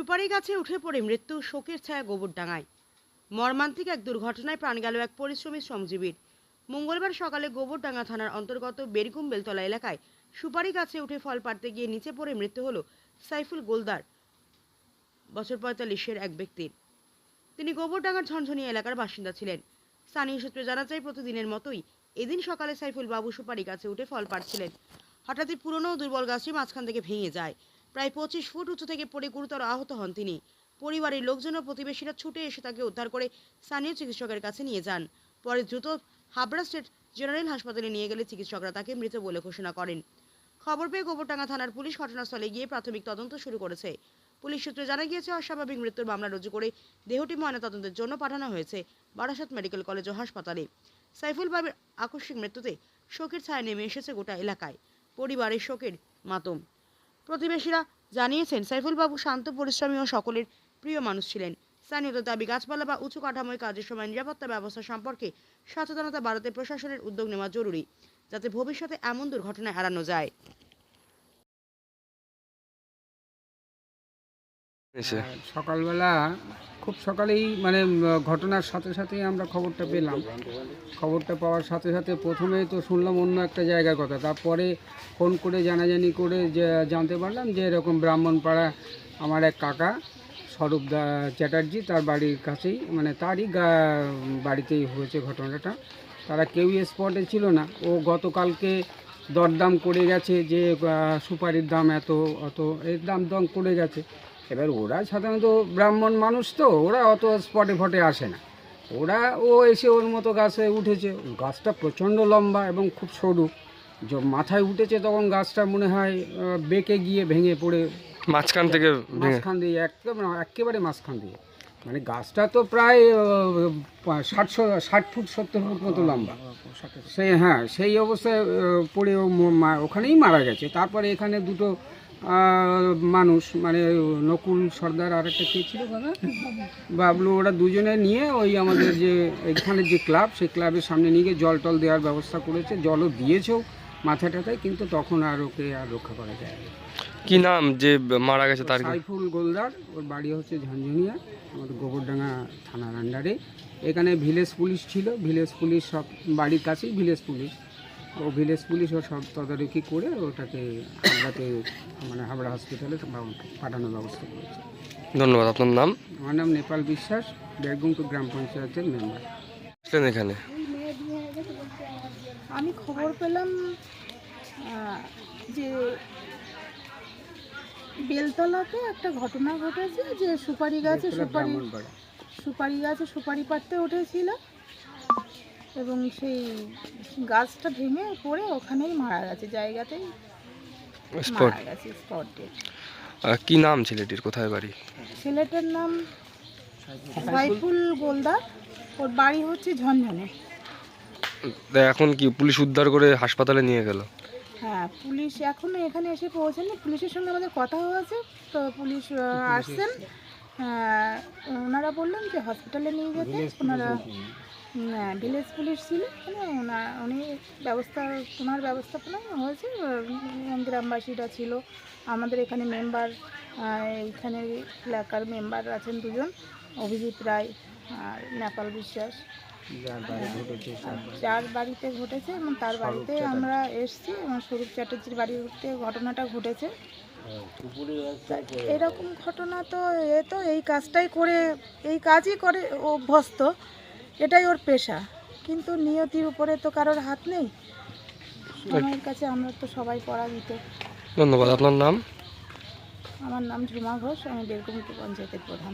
সুপারি গাছে উঠে পড়ে মৃত্যু শোকের ছায়া গোবরডাঙ্গায়। মর্মান্তিক এক দুর্ঘটনায় প্রাণ গেল এক পরিশ্রমী শ্রমজীবীর। মঙ্গলবার সকালে গোবরডাঙ্গা থানার অন্তর্গত বেরগুম বেলতলা এলাকায় সুপারি গাছে উঠে ফল পাড়তে গিয়ে নিচে পড়ে মৃত্যু হল সাইফুল গোলদার, বছর পঁয়তাল্লিশের এক ব্যক্তির। তিনি গোবরডাঙ্গার ঝনঝনি এলাকার বাসিন্দা ছিলেন। স্থানীয় সূত্রে জানা যায়, প্রতিদিনের মতোই এদিন সকালে সাইফুল বাবু সুপারি গাছে উঠে ফল পাড়ছিলেন। হঠাৎই পুরনো দুর্বল গাছটি মাঝখান থেকে ভেঙে যায়। প্রায় পঁচিশ ফুট উঁচু থেকে পড়ে গুরুতর আহত হন তিনি। পরিবারের লোকজন ও প্রতিবেশীরা ছুটে এসে তাকে উদ্ধার করে স্থানীয় চিকিৎসকের কাছে নিয়ে যান। পরে দ্রুত হাবড়া স্টেট জেনারেল হাসপাতালে নিয়ে গেলে চিকিৎসকরা তাকে মৃত বলে ঘোষণা করেন। খবর পেয়ে গোবরডাঙ্গা থানার পুলিশ ঘটনাস্থলে গিয়ে প্রাথমিক তদন্ত শুরু করেছে। পুলিশ সূত্রে জানা গিয়েছে, অস্বাভাবিক মৃত্যুর মামলা রুজু করে দেহটি ময়নাতদন্তের জন্য পাঠানো হয়েছে বারাসাত মেডিকেল কলেজ ও হাসপাতালে। সাইফুল বাবের আকস্মিক মৃত্যুতে শোকের ছায়া নেমে এসেছে গোটা এলাকায়। পরিবারের শোকের মাতম। প্রতিবেশীরা জানিয়েছেন, সাইফুলবাবু শান্ত, পরিশ্রমী ও সকলের প্রিয় মানুষ ছিলেন। স্থানীয়দের দাবি, গাছপালা বা উঁচু কাঠামোয় কাজের সময় নিরাপত্তা ব্যবস্থা সম্পর্কে সচেতনতা বাড়াতে প্রশাসনের উদ্যোগ নেওয়া জরুরি, যাতে ভবিষ্যতে এমন দুর্ঘটনা এড়ানো যায়। সকালবেলা, খুব সকালেই মানে ঘটনার সাথে সাথেই আমরা খবরটা পেলাম। খবরটা পাওয়ার সাথে সাথে প্রথমে তো শুনলাম অন্য একটা জায়গার কথা। তারপরে ফোন করে, জানাজানি করে জানতে পারলাম যে, এরকম ব্রাহ্মণপাড়া আমার এক কাকা, স্বরূপ দা চ্যাটার্জি, তার বাড়ির কাছেই মানে তারই বাড়িতেই হয়েছে ঘটনাটা। তারা কেউই স্পটে ছিল না। ও গতকালকে দরদাম করে গেছে যে সুপারির দাম এত, অত, এর দাম দাম করে গেছে। এবার ওরা সাধারণত ব্রাহ্মণ মানুষ তো ওরা অত স্পটে ফটে আসে না। ওরা ও এসে ওর মতো গাছে উঠেছে। গাছটা প্রচণ্ড লম্বা এবং খুব সরু। য- মাথায় উঠেছে তখন গাছটা মনে হয় বেঁকে গিয়ে ভেঙে পড়ে। মাঝখান থেকে মাঝখান দিয়ে একেবারে একেবারে মাঝখান দিয়ে। মানে গাছটা তো প্রায় আহ, ষাট ষাট ফুট সত্তর ফুট মতো লম্বা। সেই হ্যাঁ সেই অবস্থায় পড়ে ওখানেই মারা গেছে। তারপরে এখানে দুটো মানুষ মানে নকুল সর্দার আর একটা কে ছিল দাদা বাবলু ওরা দুজনে নিয়ে ওই আমাদের যে এখানে যে ক্লাব সেই ক্লাবের সামনে নিয়ে গিয়ে জল টল দেওয়ার ব্যবস্থা করেছে জলও দিয়েছেও মাথা টাথায় কিন্তু তখন আর ওকে আর রক্ষা করা যায় কি নাম যে মারা গেছে তার? সাইফুল গোলদার ওর বাড়ি হচ্ছে ঝঞ্ঝনিয়া আমাদের গোবরডাঙ্গা থানার আন্ডারে এখানে ভিলেজ পুলিশ ছিল ভিলেজ পুলিশ সব বাড়ির কাছেই ভিলেজ পুলিশ। ভিলেজ পুলিশ ও সব তদারকি করে ওটাকে হাবড়াতে মানে হাবড়া হসপিটালে পাঠানোর ব্যবস্থা করেছে। ধন্যবাদ আপনার নাম? আমার নাম নেপাল বিশ্বাস বেরগুমপুর গ্রাম পঞ্চায়েতের মেম্বার আসলেন এখানে? আমি খবর পেলাম যে বেলতলাতে একটা ঘটনা ঘটেছে যে সুপারি গাছে সুপারি সুপারি গাছে সুপারি পাড়তে উঠেছিল। এবং সেই গাছটা ভেঙে পড়ে ওখানেই মারা গেছে জায়গাতেই স্পট মারা গেছে স্পটে কি নাম ছেলেটির? কোথায় বাড়ি? ছেলেটার নাম সাইফুল গোলদার। ওর বাড়ি হচ্ছে ঝনঝনে। তা এখন কি পুলিশ উদ্ধার করে হাসপাতালে নিয়ে গেল? হ্যাঁ পুলিশ এখনও এখানে এসে পৌঁছেনি। পুলিশের সঙ্গে আমাদের কথা হয়েছে তো পুলিশ আসছেন। আহ, ওনারা বললেন যে হসপিটালে নিয়ে যেতে। ওনারা হ্যাঁ ভিলেজ পুলিশ ছিল মানে ওনার উনি ব্যবস্থা ওনার ব্যবস্থাপনা হয়েছে গ্রামবাসীরা ছিল। আমাদের এখানে মেম্বার এখানে এলাকার মেম্বার আছেন দুজন অভিজিৎ রায় আর নেপাল বিশ্বাস। যার বাড়িতে ঘটেছে এবং তার বাড়িতে আমরা এসেছি এবং স্বরূপ চ্যাটার্জির বাড়িতে ঘটনাটা ঘটেছে। এরকম ঘটনা তো এ তো এই কাজটাই করে এই কাজই করে অভ্যস্ত। এটাই ওর পেশা। কিন্তু নিয়তির উপরে তো কারোর হাত নেই। আমার কাছে আমরা তো সবাই পরাজিত। ধন্যবাদ। আপনার নাম? আমার নাম ঝুমা ঘোষ। আমি বেলকুমিটি পঞ্চায়েতের প্রধান।